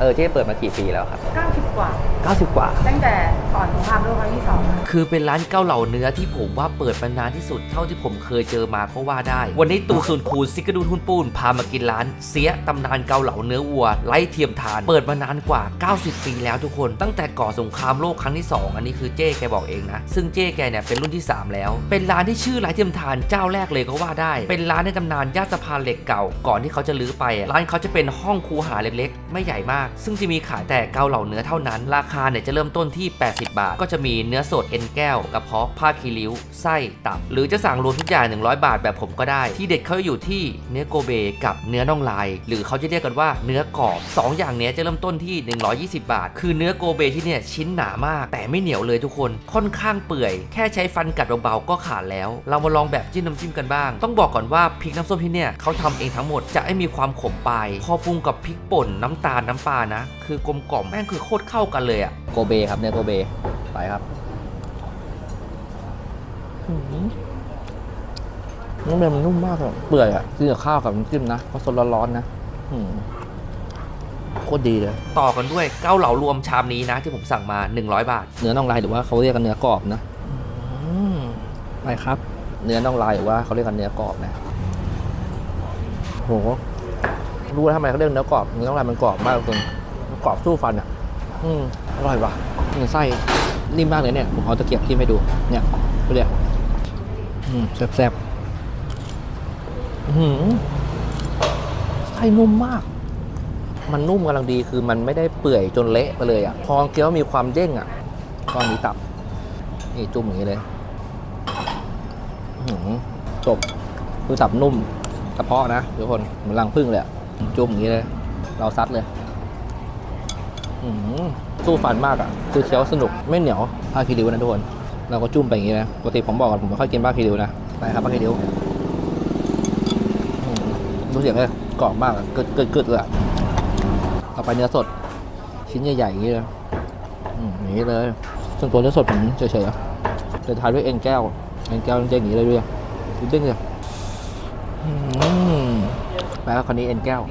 เออเจ๊เปิดมากี่ปีแล้วครับ90 กว่า90 กว่า ตั้งแต่ก่อนสงครามโลกครั้งที่สองอะคือเป็นร้านเกาเหลาเนื้อที่ผมว่าเปิดมานานที่สุดเท่าที่ผมเคยเจอมาก็ว่าได้ วันนี้ตูซุนคูลซิกาดูนทุนปูนพามากินร้านเสียตำนานเกาเหลาเนื้อวัวไล่เทียมทาน เปิดมานานกว่า 90 ปีแล้วทุกคน ตั้งแต่ก่อสงครามโลกครั้งที่2อันนี้คือเจ้แกบอกเองนะ ซึ่งเจ้แกเนี่ยเป็นรุ่นที่3แล้ว เป็นร้านที่ชื่อไล่เทียมทานเจ้าแรกเลยก็ว่าได้ เป็นร้านในตำนานย่านสะพานเหล็กเก่าก่อนที่เขาจะลื้อไปอะร้านเขาจะเป็นห้องคูหาเล็กๆ ไม่ใหญ่มากซึ่งจะมีขายแต่เกาเหล่าเนื้อเท่านั้น ราคาเนี่ยจะเริ่มต้นที่ 80 บาท ก็จะมีเนื้อสดเอ็นแก้วกระเพาะผ้าคีริ้ว ไส้ตับ หรือจะสั่งรวมทุกอย่าง 100 บาทแบบผมก็ได้ ที่เด็ดเขาอยู่ที่เนื้อโกเบกับเนื้อน่องลาย หรือเขาจะเรียกกันว่าเนื้อกรอบสองอย่างเนี้ยจะเริ่มต้นที่ 120 บาท คือเนื้อโกเบที่เนี่ยชิ้นหนามาก แต่ไม่เหนียวเลยทุกคน ค่อนข้างเปื่อย แค่ใช้ฟันกัดเบาๆก็ขาดแล้ว เรามาลองแบบจิ้มน้ำจิ้มกันบ้าง ต้องบอกก่อนว่าพริกน้ำส้มที่เนี่ยเขาทำเองทั้งหมดจะให้มีความขมปลายพอปรุงกับพริกป่นน้ำตาลน้ำปลานะ คือกลมกล่อมแม่งคือโคตรเข้ากันเลยอะโกเบครับเนื้อโกเบไปครับน้ำมันมันนุ่มมากเลยเปื่อยอะกินกับข้าวกับน้ำจิ้มนะเพราะสดร้อนๆนะอืมโคตรดีเลย ต่อกันด้วยเกาเหลารวมชามนี้นะ ที่ผมสั่งมา 100 บาท เนื้อน่องลายหรือว่าเขาเรียกกันเนื้อกรอบนะอืมไปครับ เนื้อน่องลายหรือว่าเขาเรียกกันเนื้อกรอบนะโห รู้แล้วทำไมเขาเรียกเนื้อกรอบเนื้อน่องลายมันกรอบมากจนกรอบสู้ฟันอะ อืมอร่อยว่ะนี่ไส้นิ่มมากเลยเนี่ยผมเอาตะเกียบจิ้มให้ดูเนี่ยดูเดี๋ยอืมแซ่บๆอื้อหือไส้นุ่มมาก มันนุ่มกำลังดีคือมันไม่ได้เปื่อยจนเละไปเลยอะพอเคี้ยวมีความเด้งอะก้อนนี้ตับนี่จุ่มอย่างนี้เลยจบคือตับนุ่มกระเพาะนะทุกคนเหมือนรังผึ้งเลยอะ จุ่มอย่างนี้เลย เราซัดเลยสู้ฟันมากอะ คือเคี้ยวสนุกไม่เหนียวผ้าคีริวนะทุกคน เราก็จุ่มไปอย่างนี้นะปกติผมบอกก่อนผมไม่ค่อยกินผ้าคีริวนะไปครับผ้าคีริวอื้อหือรู้เสียงเลยกรอบมากอะกึดกึดกึดเลยอะต่อไปเนื้อสด ชิ้นใหญ่ๆอย่างนี้เลยอย่างนี้เลยส่วนตัวเนื้อสดผมเฉยๆอะจะทานด้วยเอ็นแก้วเอ็นแก้วเด้งอย่างนี้เลยด้วยดูเด้งเลยอืม แล้วคราวนี้เอ็นแก้ว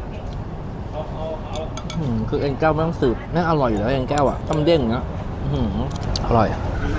คือเอ็นแก้วไม่ต้องสืบน่าอร่อยอยู่แล้วเอ็นแก้วอะถ้ามันเด้งเนาะอร่อย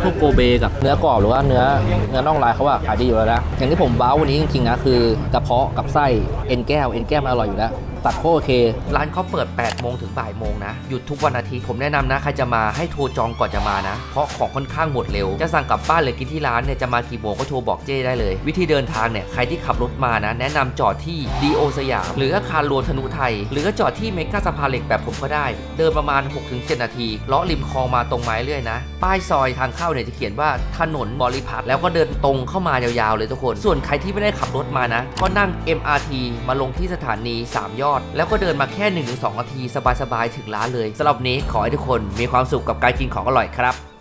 พวกโกเบกับเนื้อกรอบหรือว่าเนื้อเนื้อน่องลายเขาว่าขายดีอยู่แล้วนะอย่างที่ผมบ้าววันนี้จริงๆนะคือกระเพาะกับไส้เอ็นแก้วเอ็นแก้วมันอร่อยอยู่แล้วตัดโคโอเค ร้านเขาเปิด 8 โมงถึงบ่ายโมงนะ หยุดทุกวันอาทิตย์ ผมแนะนำนะ ใครจะมาให้โทรจองก่อนจะมานะ เพราะของค่อนข้างหมดเร็ว จะสั่งกลับบ้านหรือกินที่ร้านเนี่ย จะมากี่โมงก็โทรบอกเจ้ได้เลย วิธีเดินทางเนี่ย ใครที่ขับรถมานะ แนะนำจอดที่ดีโอสยาม หรืออาคารรวมธนุไทย หรือก็จอดที่เมกาสะพานเหล็กแบบผมก็ได้ เดินประมาณ 6-7 นาทีเลาะริมคลองมาตรงไม้เรื่อยนะ ป้ายซอยทางเข้าเนี่ยจะเขียนว่าถนนบริพัตรแล้วก็เดินตรงเข้ามายาวๆเลยทุกคน ส่วนใครที่ไม่ได้ขับรถมานะ ก็นั่ง MRT มาลงที่สถานี 3 ยอด แล้วก็เดินมาแค่ 1-2นาทีสบายๆถึงร้านเลยสำหรับนี้ขอให้ทุกคนมีความสุขกับการกินของอร่อยครับ